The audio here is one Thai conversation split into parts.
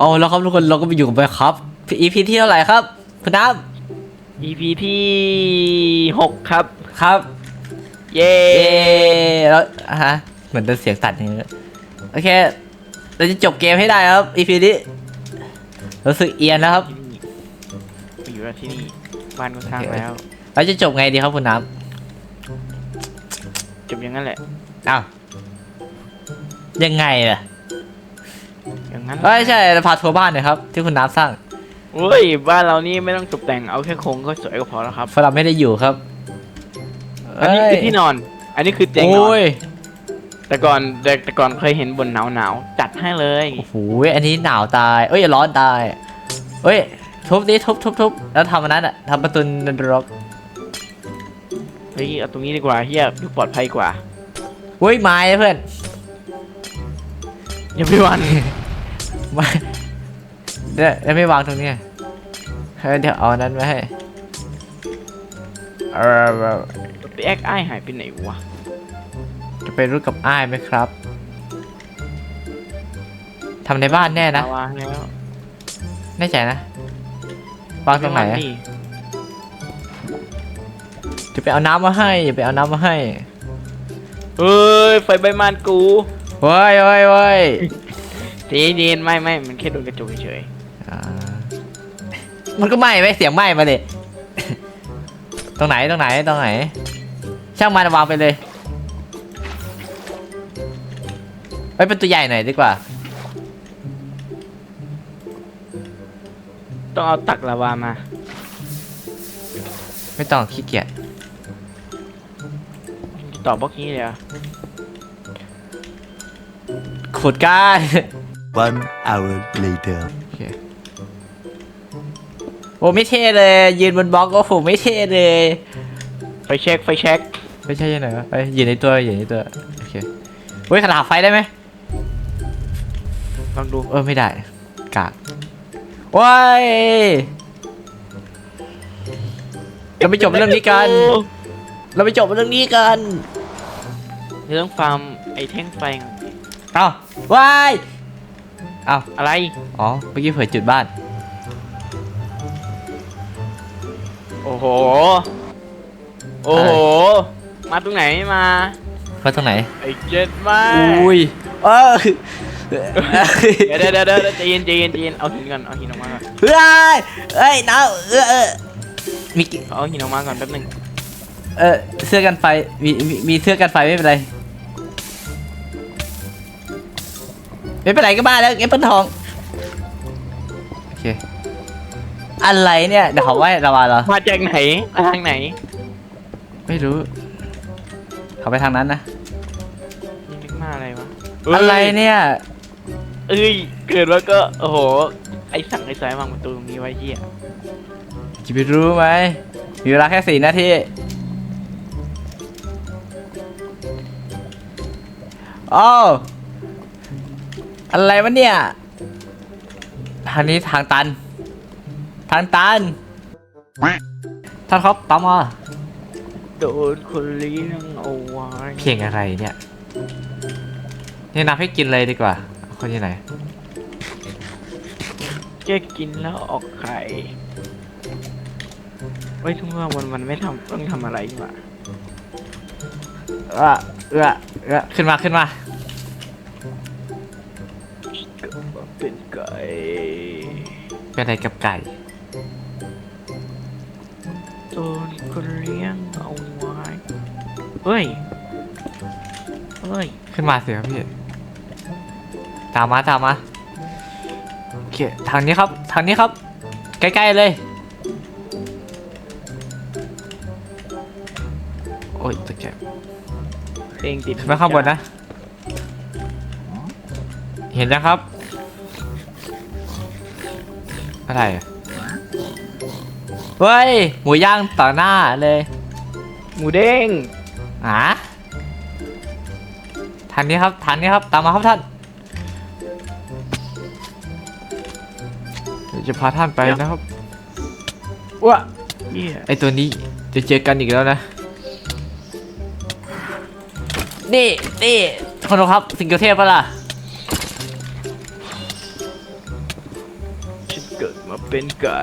เอาแล้วครับทุกคนเราก็ไปอยู่กับไปครับ EP ที่เท่าไหร่ครับคุณน้ EP ที่หกครับำครับ เย้เย้แล้วอะฮะเหมือนเป็นเสียงตัดอย่างเงี้ยโอเค เราจะจบเกมให้ได้ครับ EP นี้รู้สึกเอียนแล้วครับ ที่นี่ไปอยู่แล้วที่นี่บ้านก็สร้างแล้วเราจะจบไงดีครับคุณน้จบอย่างนั้นแหละำอ้าวยังไงล่ะ อย่างนั้นเอ้ยใช่เราพาทัวร์บ้านหน่อยครับ ที่คุณน้ำสร้างเฮ้ยบ้านเรานี่ไม่ต้องตกแต่งเอาแค่โครงก็สวยก็พอแล้วครับเพราะเราไม่ได้อยู่ครับอันนี้คือที่นอน อันนี้คือเตียงนอนโอ้ยแต่ก่อนแต่แต่ก่อนเคยเห็นบนหนาวหนาวๆจัดให้เลยโอ้โหอันนี้หนาวตายเอ้ยร้อนตายเอ้ยทุบดิทุบทุบทุบแล้วทำอันนั้นอะทำประตูนรกเฮ้ยเอาตรงนี้ดีกว่าเฮียดูปลอดภัยกว่าเฮ้ยไม้เพื่อนอย่าไปหวัน ไม่เดี๋ยวเดี๋ยวไม่วางตรงนี้เฮ้ยเดี๋ยวเอาอันนั้นไว้ให้เออไปแอกอ้ายหายไปไหนวะ จะไปรู้กับอ้ายไหมครับทำในบ้านแน่นะมาวางแล้วแน่ใจนะวางตรงไหนอะม่ว่าจะไปเอาน้ำมาให้อย่าไปเอาน้ำมาให้เฮ้ยไฟใบมานกูเว้ยเว้ยเว้ยใจ เย็นๆไม่ไม่มันแค่โดนกระจกเฉยอ่ามันก็ไหม้ไหมเสียงไหม้มาเลย ตรงไหนตรงไหนตรงไหน ช่างมันวางไปเลยไปเป็นตัวใหญ่หน่อยดีกว่า ๆต้องเอาตักลาวามาไม่ต้องขี้เกียจต่อบล็อกนี้เลยเหรอะขุดก้าน One hour later. โอเคโอ้ไม่เท่เลย ยืนบนบล็อกโอ้โหไม่เท่เลยไฟเช็คไฟเช็คไม่ใช่ยังไงวะไปยืนในตัวยืนในตัวโอเคเฮ้ยขนาดไฟได้ไหมลองดูเออไม่ได้กากว้ายเราไปจบเรื่องนี้กัน เราไปจบเรื่องนี้กันเรื่องฟาร์มไอแท่งไฟก่อนเอ้าว้ายเอ้าอะไร อ๋อเมื่อกี้เผยจุดบ้าน โอ้โห โอ้โห มาตรงไหนมามาตรงไหน ไอเจ็ดมาอุ้ยเออเดี๋ยวเดี๋ยวเดี๋ยวเดี๋ยวใจเย็นใจเย็นใจเย็นเอาหินก่อนเอาหินออกมาก่อนเฮ้ยเอ้ยน้าเออเออมีกี่เอาหินออกมาก่อนแป๊บหนึงเออเสื้อกันไฟมีมีมีเสื้อกันไฟไม่เป็นไร ไม่เป็นไรก็บ้าแล้วเก็บเปิ้ลทองโอเคอะไรเนี่ยเดี๋ยวเขาว่าระวาเหรอมาจากไหนมาทางไหนไม่รู้ เขาไปทางนั้นนะนี่นึกมาอะไรวะอะไรเนี่ยเอ้ยเกิดว่าก็โอ้โหไอสั่งไอสายวางประตูตรงนี้ไว้เฮียจะไปรู้ไหมมีเวลาแค่สี่นาทีอ้าว อะไรวะเนี่ย ทางนี้ทางตัน ทางตัน ท่านครับตามมาโดนคนเลี้ยงเอาไว้เพลงอะไรเนี่ยนี่นับให้กินเลยดีกว่าเอาคนที่ไหน แค่กินแล้วออกไข่ไว้ยทุกเมื่อวันมันไม่ทำต้องทำอะไรดีกว่าเออเออเออขึ้นมาขึ้นมา เป็นไก่เป็นอะไรกับไก่โดนคนเลี้ยงเอาไว้เฮ้ย เฮ้ย ขึ้นมาสิครับพี่ ตามมาตามมาโอเคทางนี้ครับ ทางนี้ครับ ใกล้ๆเลย โอ้ยตกใจเพลงติดขึ้นมาข้างบนนะ เห็นนะครับ อะไรอะเฮ้ย หมูย่างต่อหน้าเลยหมูเด้งอ่าทางนี้ครับทางนี้ครับ ตามมาครับท่านเดี๋ยวจะพาท่านไปนะครับว้าเหี้ยไอตัวนี้จะเจอกันอีกแล้วนะ นี่นี่คนดูครับ สิงเกิลเทพปะล่ะ เกิดมาเป็นไก่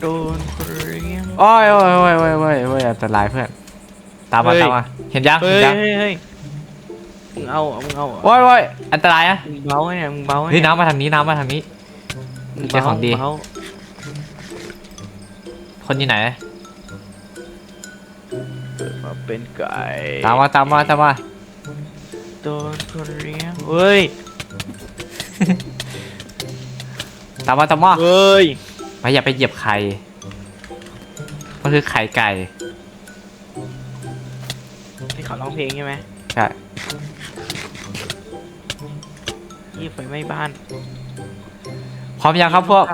โดนคนเลี้ยงโอ้ยโอ้ยโอ้ยโอ้ยโอ้ยโอ้ยอันตรายเพื่อน ตามมาเฮ้ยตามมาเห็นยังเฮ้เห็นยยังเฮ้ยเฮ้ยมึงเอามึงเอาเหรอโอ้ยโอ้ยอันตรายนะมึงเบาไงเนี่ยมึงเบาไงเฮ้ยน้ำมาทางนี้น้ำมาทางนี้ มึงเจ้าของดีเบาคนอยู่ไหน เกิดมาเป็นไก่ตามมาตามมาตามมาโดนคนเลี้ยงเฮ้ยตามมาตามมาเฮ้ยไม่อย่าไปเหยียบไข่มันคือไข่ไก่ที่เขาร้องเพลงใช่ไหมใช่ที่ไฟไหม้บ้านพร้อมยังครับพวก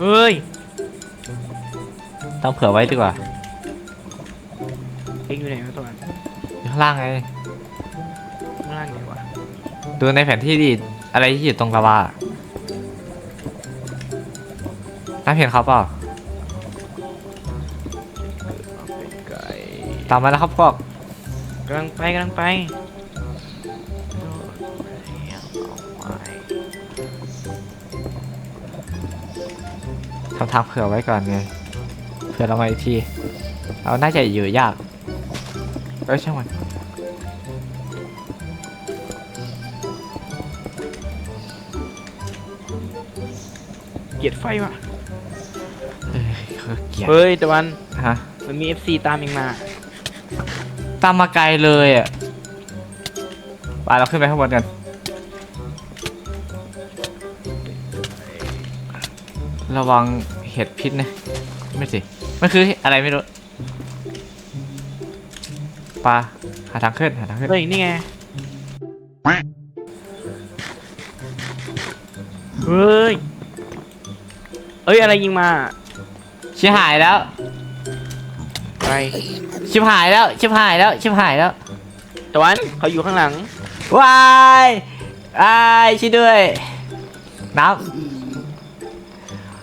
เฮ้ยต้องเผื่อไว้ดีกว่าเอ็งอยู่ไหนมาตัวนั้นอยู่ข้างล่างไงข้างล่างไหนวะดูในแผนที่ดิอะไรที่อยู่ตรงลาวา น้ำเห็นเขาเปล่าเอาเป็นไก่ตามมาแล้วครับพวกกำลังไปกำลังไปโดนเลี้ยงเอาไว้ทำทางเผื่อไว้ก่อนไงเผื่อเรามาอีกทีเราน่าจะอยู่ยากเอ้ยช่างมันเกลียดไฟว่ะ เอ้ยเขาเกลียดเฮ้ยตะวันฮะมันมี FC ตามเองมา ตามมาไกลเลยอะไปเราขึ้นไปข้างบนกัน ระวังเห็ดพิษนะ ไม่สิ มันคืออะไรไม่รู้ปลาหาทางขึ้นหาทางขึ้น เฮ้ย นี่ไง เฮ้ย เอ้ย อะไรยิงมา ชิบหายแล้วอะไรชิบหายแล้ว ชิบหายแล้ว ชิบหายแล้วตะวันเขาอยู่ข้างหลัง วายอายช่วยด้วย น้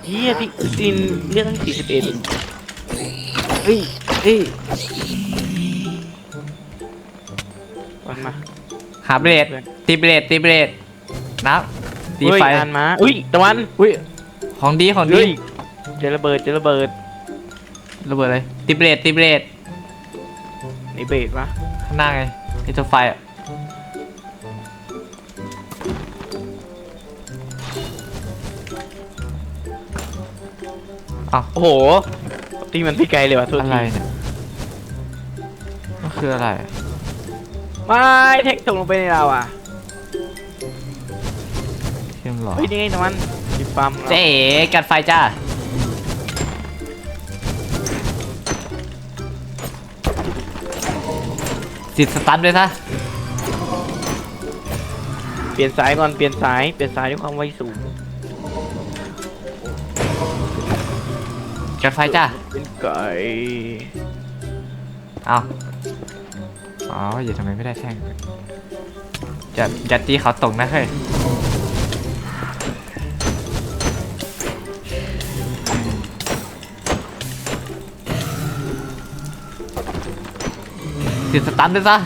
เฮียพี่ซินเลือดตั้ง41ำเอ้ยเอ้ยวันมาหาเบรดตีเบรดตีเบรดน้ำตีเฮ้ยไฟ อ่านมาอุ้ยตะวันอุ้ยของดีของดีเฮ้ย เจอระเบิดเจอระเบิดระเบิดเลยตีเบรดตีเบรดในเบสวะข้างหน้าไงไอตัวไฟอะอ้าวโอ้โหตีมันพี่ไกลเลยว่ะโทุกอะไรทีเนี่ยมันคืออะไรไม่เทคตกลงไปในเราอะเชื่อมหรอเฮ้ยนี่ไงตะวันดิปั๊มเราเจ๊กัดไฟจ้า ติดสตันด้วยซะเปลี่ยนสายก่อนเปลี่ยนสายเปลี่ยนสายด้วยความไวสูงกัดไฟจ้าเป็นไก่เอาอ๋ออย่าทำไมไม่ได้แท่งจะจะตีเขาตกนะเฮ้ย ติดสตันด้วยซะ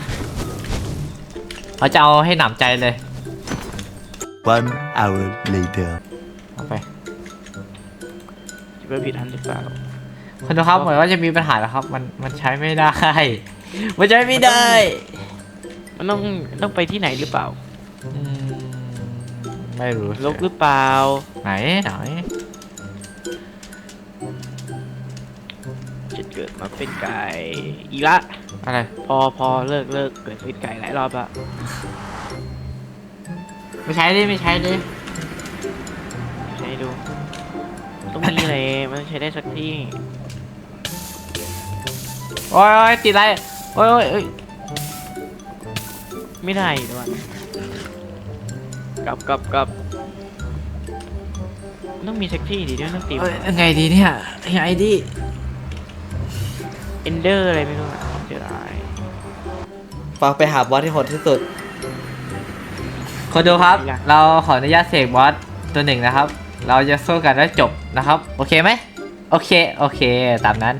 เขาจะเอาให้หนำใจเลย One hour later. เอาไปคิดว่าผิดอันหรือเปล่าคนดูครับเหมือนว่าจะมีปัญหาแล้วครับ มันมันใช้ไม่ได้ มันใช้ไม่ได้ มันต้องต้องไปที่ไหนหรือเปล่าอืมไม่รู้ลกหรือเปล่า ไหนไหน จะเกิดมาเป็นไก่อีกละ อะไร พอพอเลิกเลิกเกิดเป็นไก่หลายรอบละไม่ใช้ดิไม่ใช้ดิใช้ดูต้องมีอะไรมันต้องใช้ได้สักที่โอ้ยโอ้ยติดอะไรโอ้ยโอ้ยโอ้ยไม่ได้ด้วยวะกลับกลับกลับมันต้องมีสักที่ดิเดี๋ยวต้องตีเอ้ยยังไงดีเนี่ยยังไงดี เอนเดอร์อะไรไม่รู้อะเจออะไรฝากไปหาบอสที่โหดที่สุด คนดูครับ เราขออนุญาตเสกบอสตัวหนึ่งนะครับ เราจะสู้กันแล้วจบนะครับ โอเคไหม โอเค โอเค ตามนั้น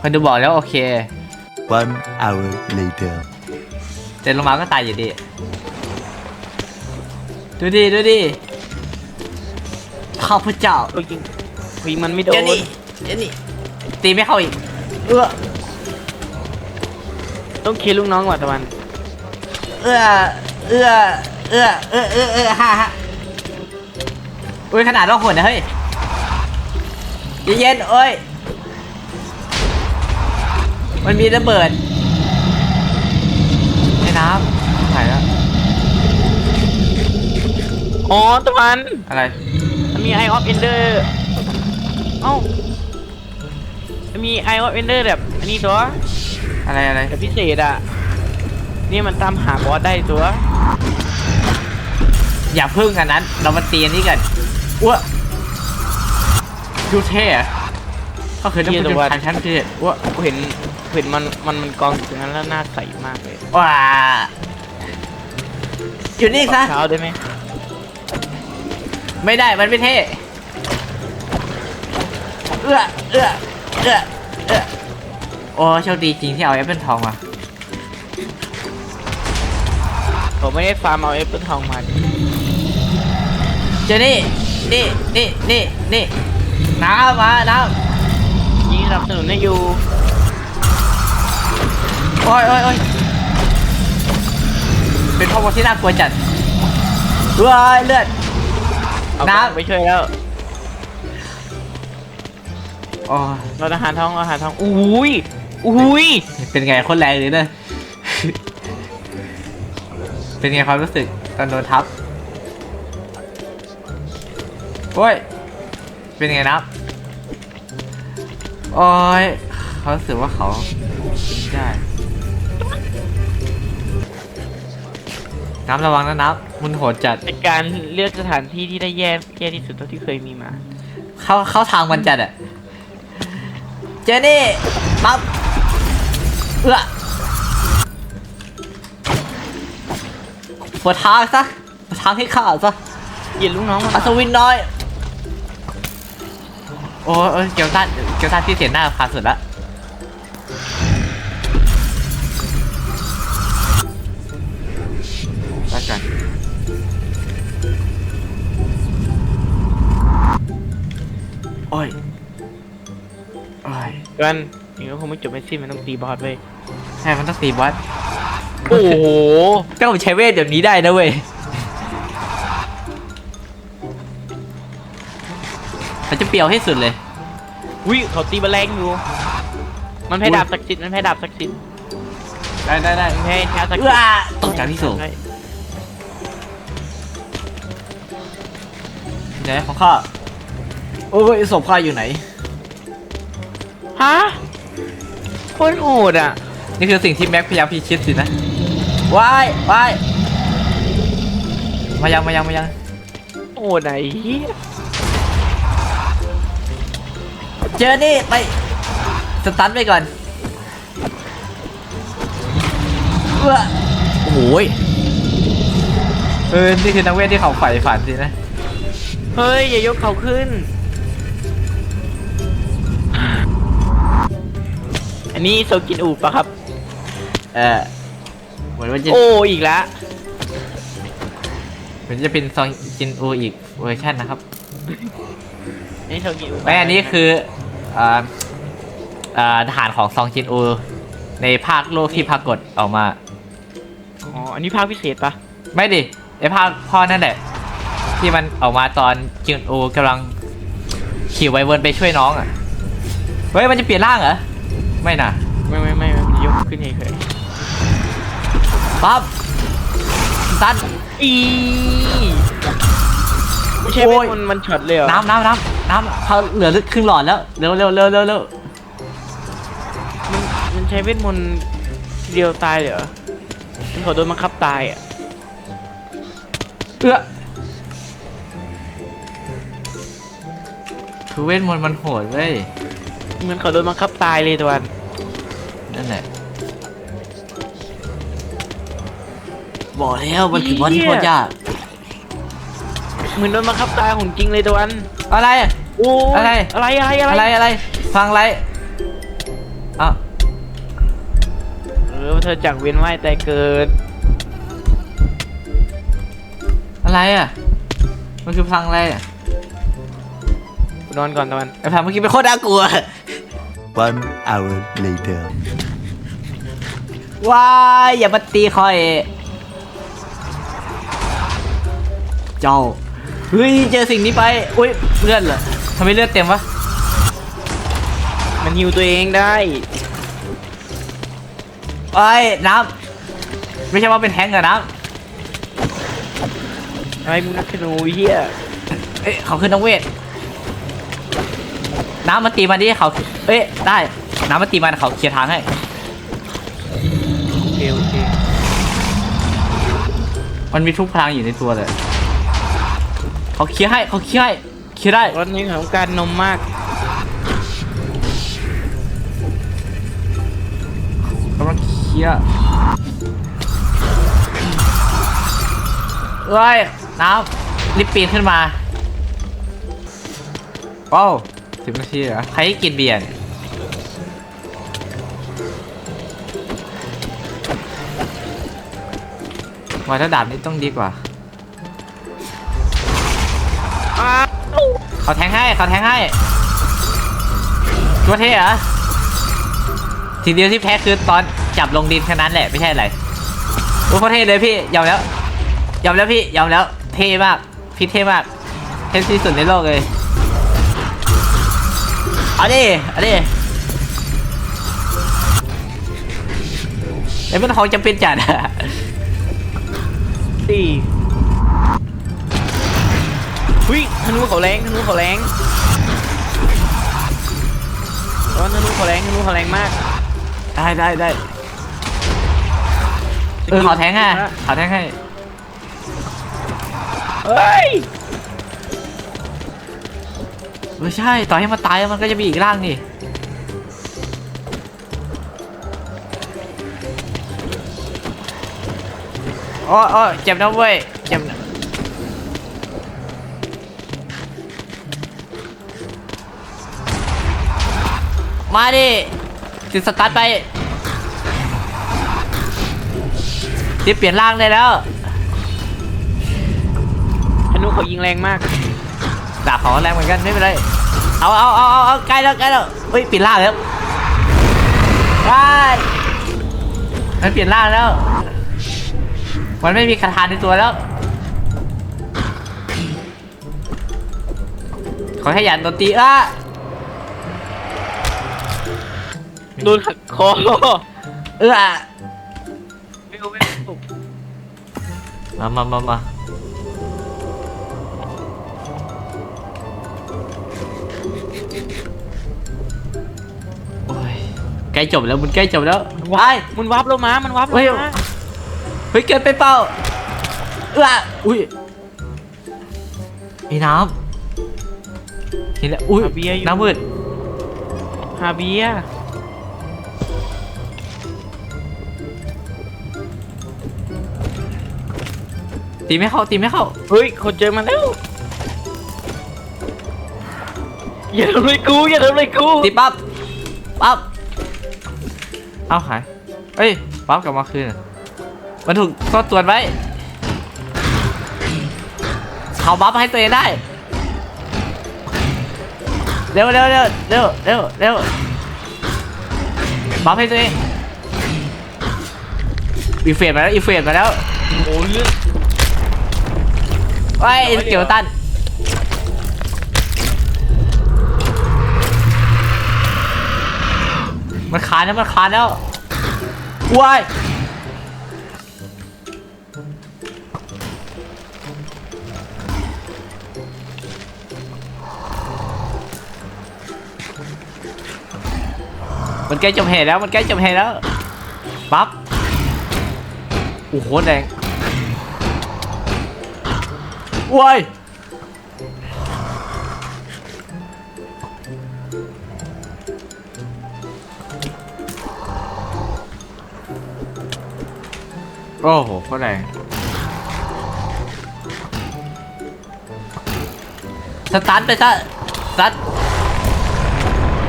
คนดูบอกแล้วโอเค One hour later. แต่ลงมาก็ตายอยู่ดี ดูดิ ดูดิข้าพเจ้าโอ้ยยิงยิงมันไม่โดเจนนี่เจนี่ตีไม่เข้าอีก เอื้อต้องเคลียร์ลูกน้องก่อนตะวัน เอื้อเอื้อเอื้อเอื้อเอื้อเอื้อฮ่าฮ่าอุ้ยขนาดเราหุ่นนะเฮ้ยเย็นๆเอ้ย มันมีระเบิดไอ้น้ำหายแล้ว อ๋อตะวันอะไร มันมีไอออฟเอนเดอร์ เอ้า มันมีไอออฟเอนเดอร์แบบอันนี้ตัวอะไรอะไรแบบพิเศษอะ นี่มันตามหาบอสได้ตัว อย่าพึ่งอันนั้น เรามาตีอันนี้กันอ้วดูเท่อะก็คือต้องเป็นทางชั้นพิเศษอ้วกูเห็นเห็นมันมันมันกองอยู่ตรงนั้นแล้วหน้าใสมากเลยว้าอยู่นี่ซะเช้าได้ไหมไม่ได้มันไม่เท่เอื้อเอื้อเอื้อเอื้อ โอ้โชคดีจริงที่เอาแอปเปิลทองมา ผมไม่ได้ฟาร์มเอาเอฟเปิลทองมาเจนี่ นี่ นี่ นี่ นี่ น้ำมาน้ยิงสนับสนุนให้อยู่ำโอ้ยโอ้ยโอ้ยเป็นข้อมูลที่น่ากลัวจัดเฮ้ยเลือด เอาน้ำกล้องไปช่วยแล้ว โอ้ยเราทหารทองเราทหารทองอุ้ยอุ้ยเป็นไงคนแรงเลยเนอะเป็นไงความรู้สึกตอนโดนทับโอ้ย เป็นไงนับโอ้ยเขารู้สึกว่าเขาได้น้ำระวังนะนับมุนโหดจัดเป็นการเลือกสถานที่ที่ได้แย่แย่ที่สุดเท่าที่เคยมีมา เข้าเข้าทางมันจัดอะ เจนี่ปั๊บเอื้อปวดทางซะปวดทางให้ข้าซะเหยียดลูกน้องมันอัศวินน้อย โอ้ยโอ้ยเกียวตันเกียวตันที่เสียหน้าพาสุดละรักกันโอ้ยโอ้ย กันอย่างนี้ก็คงไม่จบไม่สิ้นมันต้องตีบอสเว้ยใช่มันต้องตีบอสโอ้โหก็ผมใช้เวทแบบนี้ได้นะเว้ยมันจะเปรียวให้สุดเลยวิเขาตีแมลงอยู่ มันแพ้ดาบศักดิ์สิทธิ์มันแพ้ดาบศักดิ์สิทธิ์ได้ได้ได้มันแพ้ชาศักดิ์เอื้สิทอธิ์ตกจากที่สูงใช่ไหนของข้าโอ้ยศพข้าอยู่ไหน ฮะโคตรโหดอะ นี่คือสิ่งที่แม็กพยายามพิชิตสินะว้ายว้ายมายังมายังมายังโหดไหนเหี้ยเจอนี่ไปสตันไปก่อนเอื้อโอ้โหยเออ นี่คือนักเวทที่เขาใฝ่ฝันสินะ เฮ้ย อย่ายกเขาขึ้น อันนี้โซกินอูปะครับ เออเหมือนว่าจะโอ้อีกแล้วเหมือนจะเป็นซองจินอูอีกเวอร์ชันนะครับอันนี้โซกินอูไม่อันนี้คืออ่าอ่าทหารของซองจินอู ในภาคโลกที่ปรากฏออกมา อ๋ออันนี้ภาคพิเศษปะไม่ดิไอภาคพ่อนั่นแหละ ที่มันออกมาตอนจินอูกำลังขี่ไวเวิร์นไปช่วยน้องอะเฮ้ยมันจะเปลี่ยนร่างเหรอ ไม่นะไม่ไม่ไม่มันยกขึ้นเฉยปั๊บตันๆอีไม่ใช่โอ้เป็นยมันมันช็อตเลยเหรอน้ำน้ำน้ำน้ำเขาเหลือครึ่งหลอดแล้วเร็วเร็วเร็วเร็วเร็วมันมันใช้เวทมนต์ทีเดียวตายเลยเหรอมันขอโดนบังคับตายอะเอื้อคือเวทมนต์มันโหดเว้ยเหมือนเขาโดนบังคับตายเลยตะวันนั่ นแหละบอกแล้วมันคือบอลที่โคตรยากเหมือนโดนบังคับตายของจริงเลยตะวันอะไรอะโอ้ยอะไร อะไรอะไรอะอะไรไรอะไรฟังอะไรอ้าวเออเธอจากเวียนว่ายแต่เกิดอะไรอะไรอะมันคือพลังอะไรอะนอนก่อนตะวัน ไอ้พลังเมื่อกี้เป็นโคตรน่ากลัว One hour later. ว้ายอย่ามาตีคอย เจ้า เฮ้ย เจอสิ่งนี้ไป อุ้ยเลือดเหรอทำไมเลือดเต็มวะ มันฮิวตัวเองได้ไอ้ยน้ำไม่ใช่ว่าเป็นแทงก์อะน้อะไรมึงนักธนูเฮียำเอ้ยเขาขึ้นน้องเวท น้ำมันตีมันดิเขา เอ้ยได้ น้ำมันตีมันเขาเคลียร์ทางให้ มันมีทุกพลังอยู่ในตัวเลยเขาเคลียร์ให้เขาเคลียร์ให้เคลียร์ได้รถนี้ของการนมมาก กำลังเคลียร์เอ้ยน้ำรีบปีนขึ้นมาว้าวสิบนาทีเหรอใครให้กินเบียร์เนี่ย ว่าถ้าดาบนี้ต้องดีกว่าอ้าวเขาแทงให้เขาแทงให้ตัวเท่เหรอทีเดียวที่แพ้คือตอนจับลงดินแค่นั้นแหละไม่ใช่อะไรโอ้เขาเท่เลยพี่ยอมแล้วยอมแล้วพี่ยอมแล้วเท่มากพี่เท่มากเท่ที่สุดในโลกเลยเอาดิเอาดิไอ้มันของจำเป็นจัดอะ สี่หุ้ยธนูเขาแรงธนูเขาแรงร้อนธนูเขาแรงธนูเขาแรงมากได้ได้ได้เออขอแทงให้ขอแทงให้เฮ้ยไม่ใช่ต่อให้มันตายมันก็จะมีอีกร่างนี่ โอ้โอ้เจ็บนะเว้ย เจ็บนะมาดิติดสตาร์ทไปรีบเปลี่ยนร่างได้แล้วธนูเขายิงแรงมากดาบของแรงเหมือนกันไม่เป็นไร เอาเอาเอาเอาเอาใกล้แล้วใกล้แล้วเฮ้ยเปลี่ยนร่างแล้วได้มันเปลี่ยนร่างแล้ว มันไม่มีคาถาในตัวแล้ว ขอแค่หยันโดนตีอะโดนหักคอเออเร็วเร็วมามามามาโอ้ยใกล้จบแล้วมันใกล้จบแล้วไปมันวับลงมา มันวับลเฮ้งยมาเฮ้ยเกินไปเปล่าเอออุ้ยมีน้ำเห็นแล้วอุ้ยหาเบียร์อยู่ น้ำมืดหาเบียร์ตีไม่เข้าตีไม่เข้าเฮ้ยคนเจอมันแล้วอย่าทำเลยกูอย่าทำเลยกูตีปั๊บปั๊บเอาหายเอ้ยปั๊บกลับมาคืนอะ มันถูกซ่อนตัวไว้เขาบัฟให้ตัวเองได้ เร็วเร็วเร็วเร็วเร็วเร็วบัฟให้ตัวเองอีเฟดมาแล้วอีเฟดมาแล้วโอ้ยเรื่องไอ้เกี่ยวตันมันคานแล้วมันคานแล้วว้าย มันใกล้จบเหตุแล้วมันใกล้จบเหตุแล้วปั๊บโอ้โหแดงว้ายโอ้โหโคตรแรงสตาร์ทไปซะสตาร์ท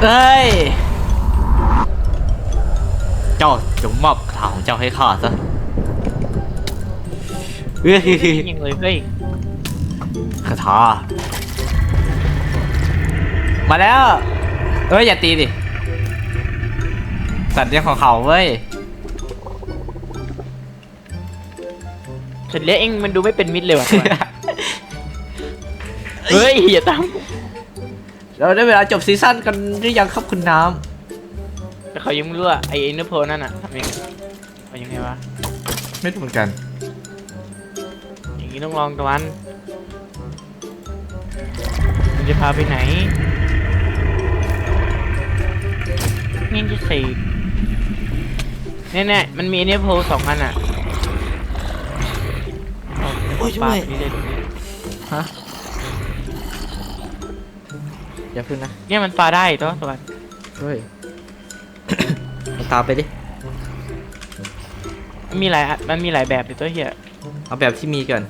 เอ้ย เจ้าจงมอบคาถาของเจ้าให้ข้าซะเฮ้ยยังเลยเฮ้ยคาถามาแล้วเอ้ยอย่าตีดิสัตว์เลี้ยงของเขาเว้ยฉันเลี้ยงเองมันดูไม่เป็นมิตรเลยว่ะ เฮ้ยอย่าตามเราได้เวลาจบซีซั่นกันหรือยังครับคุณน้ แต่เขายังไม่รู้ว่าไอ้เอ็นเตอร์โพนั่นอะทำยังไงทำยังไงวะำไม่รู้เหมือนกัน อย่างนี้ต้องลองตะวันมันจะพาไปไหนนี่จะสี่เนี่ยๆมันมีเอ็นเตอร์โพสองอันอะโอ้ยช่วยปาไปเรื่อยฮะอย่าพึ่งนะๆเนี่ยมันปลาได้ตัวตะวันเฮ้ยเอา ตามไปดิ มันมีหลายอันมันมีหลายแบบเลยตัวเฮียเอาแบบที่มีก่อน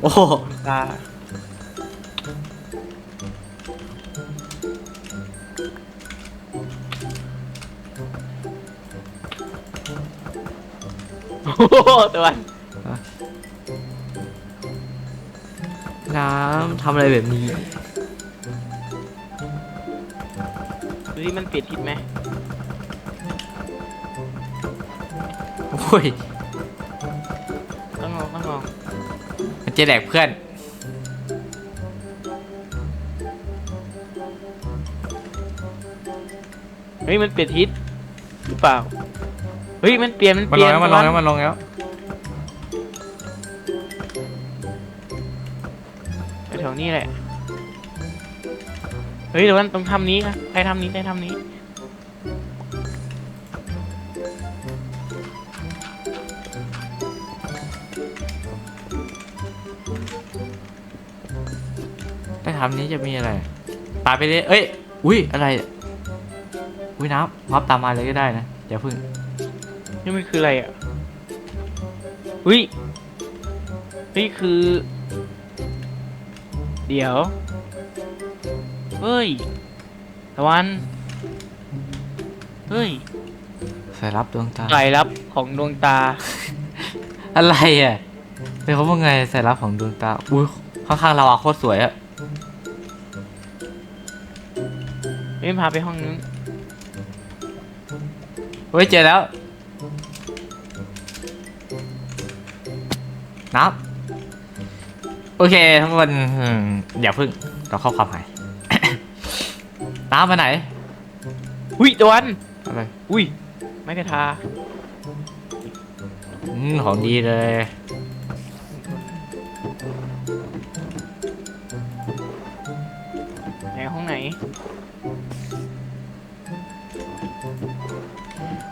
โอ้โหปลาโอ้โหตะวันน้ำทำอะไรแบบนี้ ดูที่มันเปลี่ยนทิศไหมโอ้ยต้องลองต้องลองมันจะแดกเพื่อน เฮ้ยมันเปลี่ยนทิศหรือเปล่า เฮ้ยมันเปลี่ยนมันมันเปลลี่งยนแล้วมันลงแล้วมันลงแล้ว แถวๆนี้แหละ เฮ้ยเดี๋ยวมันตรงทำนี้นะใครทำนี้ใครทำนี้ถ้าทำนี้จะมีอะไรตามไปเลยเอ้ย อุ้ยอะไรอะอุ้ยน้ำพับตามมาเลยก็ได้นะอย่าพึ่ง นี่มันคืออะไรอะเฮ้ยนี่คือ เดี๋ยว เฮ้ยตะวัน เฮ้ยสายรับดวงตา สายลับของดวงตา อะไรอะเป็นเขาว่าไงสายรับของดวงตา อุ้ยข้างๆเราอะโคตรสวยอะเฮ้ยพาไปห้องนู้นเฮ้ยเจอแล้วน้ำโอเคทุกคนอืมอย่าพึ่งเราเข้าความหมาย น้ำมาไหน อุ้ยตะวันอะไร อุ้ยไม่กระทาอืมของดีเลย ไหนห้องไหน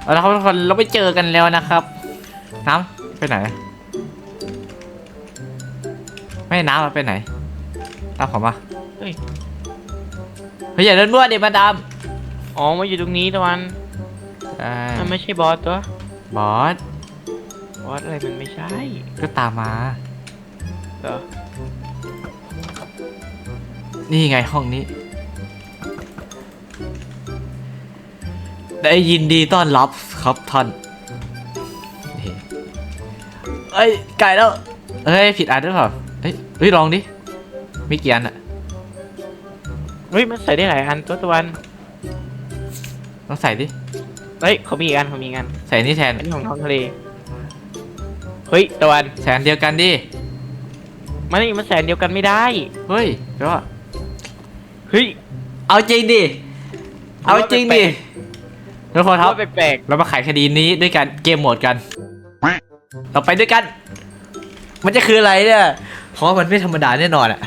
เอาละครับทุกคนเราไปเจอกันแล้วนะครับ น้ำไปไหน ไม่น้ำมาไปไหนน้ำขอมาเฮ้ย เฮ้ยอย่าเดินมั่วดิมาดามอ๋อมาอยู่ตรงนี้ตะวันเอ้ยมันไม่ใช่บอสตัวบอสบอสอะไรมันไม่ใช่ก็ตามมา เหรอนี่ไงห้องนี้ ได้ยินดีต้อนรับครับท่านนี่เอ้ยไก่แล้วเฮ้ยผิดอันหรือเปล่าเฮ้ยเฮ้ยลองดิมีกี่อันอะ เฮ้ยมันใส่ได้หลายอันตัวตะวันลองใส่ดิ เฮ้ยเขามีอีกอันเขามีอีกอันใส่นี่แทนอันนี้ของท้องทะเลเฮ้ยตะวันแทนเดียวกันดิ มันนี่มันแสนเดียวกันไม่ได้เฮ้ยแปลว่าเฮ้ย เอาจริงดิ เอาจริงดิทุกคนครับว่าแปลกเรามาไขคดีนี้ด้วยกันเกมโหมดกัน เราไปด้วยกัน มันจะคืออะไรเนี่ยเพราะว่ามันไม่ธรรมดาแน่นอนอะ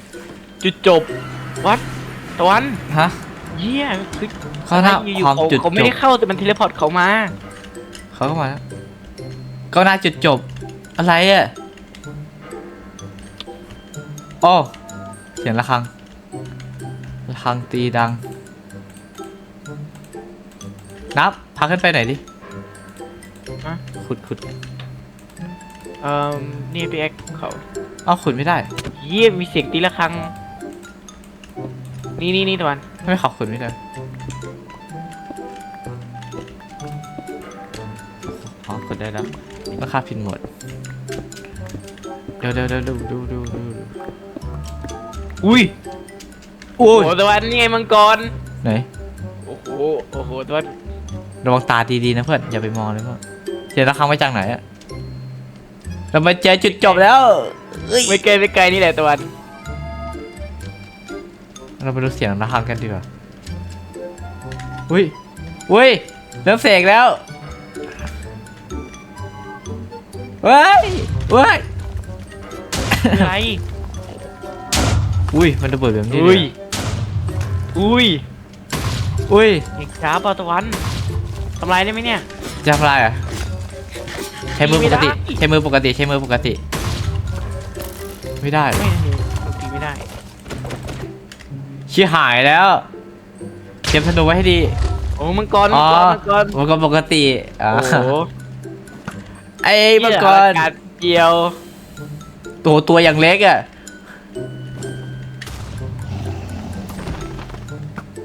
ๆจุดจบวัด ตะวันฮะเยี่ยคือเขาหน้าอยู่ความๆเขาจุดเขาไม่จได้บเข้าแต่มันเทเลพอร์ตเขามาเขาก็มาแล้วก็หน้าจุดจบ อะไรอะโอ้เสียงระฆังระฆังตีดัง นับพาขึ้นไปไหนอยดิฮะขุดขุดเอ่อนี่พี่แอ็กเขาเอ้าขุดไม่ได้ เยี่ยมีเสียงตีละครัง นี่นี่นี่ตะวันไม่ขับขุดไม่ได้อ๋อขุดได้แล้วราคาผิดหมด เดี๋ยวเดี๋ยวเดี๋ยวดูดูดูดูดูอุ้ยโอ้โอ้ยโหตะวันนี่ไงมังกร ไหนโอ้โห โอ้โหตะวันระวังตาดีๆนะเพื่อนอย่าไปมองเลยเพื่อนเจอระฆังไว้จากไหนอะเรามาเจอจุดจบแล้วเอ้ยไม่ไกลไม่ไกลนี่แหละตะวัน เราไปดูเสียงระฆังกันดีกว่าอุ้ยอุ้ยเริ่มเสกแล้วเว้ยเว้ยอะไรอุ้ยมันระเบิดแบบนี้เลอุ้ยยอุ้ยอุ้ยเอกช้าเปล่าตะวันทำลายได้ไหมเนี่ย จะทำลายอะใช้มือปกติ ไม่ได้ ใช้มือปกติใช้มือปกติ ไม่ได้ไม่ได้ปกติไม่ได้ ชี้หายแล้วเตรียมธนูไว้ให้ดีโอ้มังกรมัอ๋งอกรมังกรมันก็ปกติอ่าโอ้โหไอ้มังกรเหี้ยอากาศเกี่ยว ตัวตัวอย่างเล็กอะ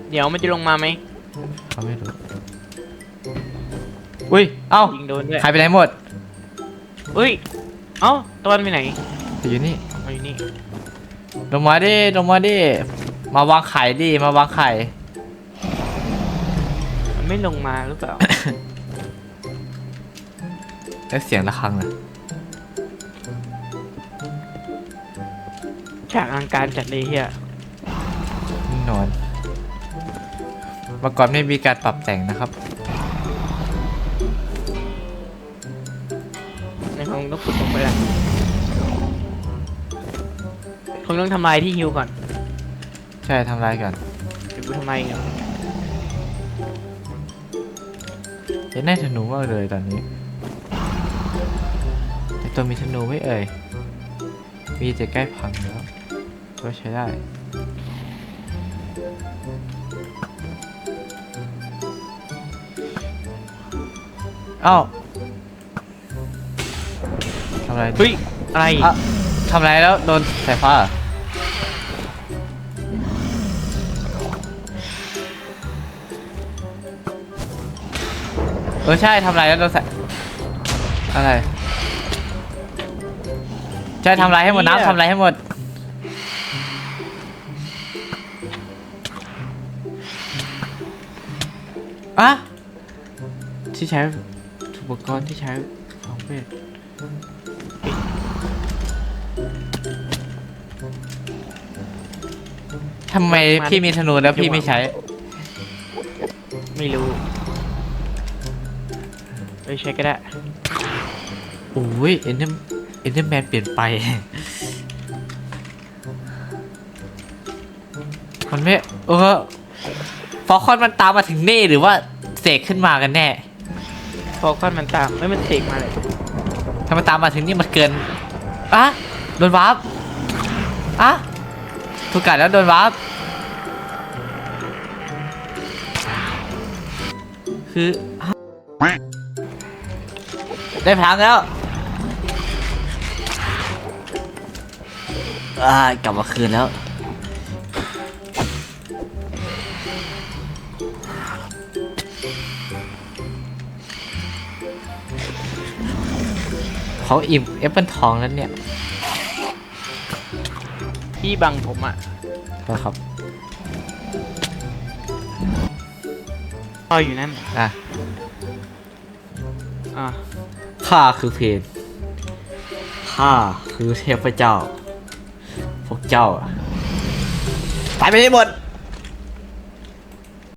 เดี๋ยวมันจะลงมาไหมเขาไม่รู้อุ้ย เอ้ายิงโดนด้วยหายไปไหนหมดอุ้ย เอ้าตะวันไปไหนอยู่นี่มาอยู่นี่ลงมาดิลงมาดิ มาวางไข่ดิมาวางไข่ มันไม่ลงมาหรือเปล่า แล้วเสียงระฆังนะฉากอลังการจัดเลยเฮียแน่นอนเมื่อก่อนไม่มีการปรับแต่งนะครับ ในคงต้องขุดลงไปละคงต้องทำลายที่ฮิวก่อนใช่ทำลายกันเดี๋ยวกูทำลายเองเห็นได้ธนูมากเลยตอนนี้แต่ตัวมีธนูไม่เอ่ยมีแต่ใกล้พังแล้วก็ใช้ได้เอ้าทำอะไรเฮ้ยอะไรอะทำอะไรแล้วโดนสายฟ้าเหรอ ออใช่ทำอะไรแล้วโดนสายอะไรใช่ทำอะไรให้หมดน้ำทำอะไรให้หมดอะที่ใช้อุปกรณ์ที่ใช้ของเวททำไมพี่มีธนูแล้วพี่ไม่ใช้ ไม่รู้ ไม่ใช่ก็ได้โอ้ยเอ็นเดอร์เอ็นเดอร์แมนเปลี่ยนไป มันไม่เออฟอลคอนมันตามมาถึงนี่หรือว่าเสกขึ้นมากันแน่พอคอนมันตามไม่มันเสกมาเลยถ้ามันตามมาถึงนี่มันเกินอะโดนวาร์ปอะถูกกัดแล้วโดนวาร์ปคือ ได้พลังแล้วอ่ากลับมาคืนแล้ว เขาอิ่มแอปเปิลทองแล้วเนี่ยที่บังผมอะก็ครับรออยู่นั่นอะอะ ข้าคือเพนข้าคือเทพเจ้า พวกเจ้าอะตายไปให้หมด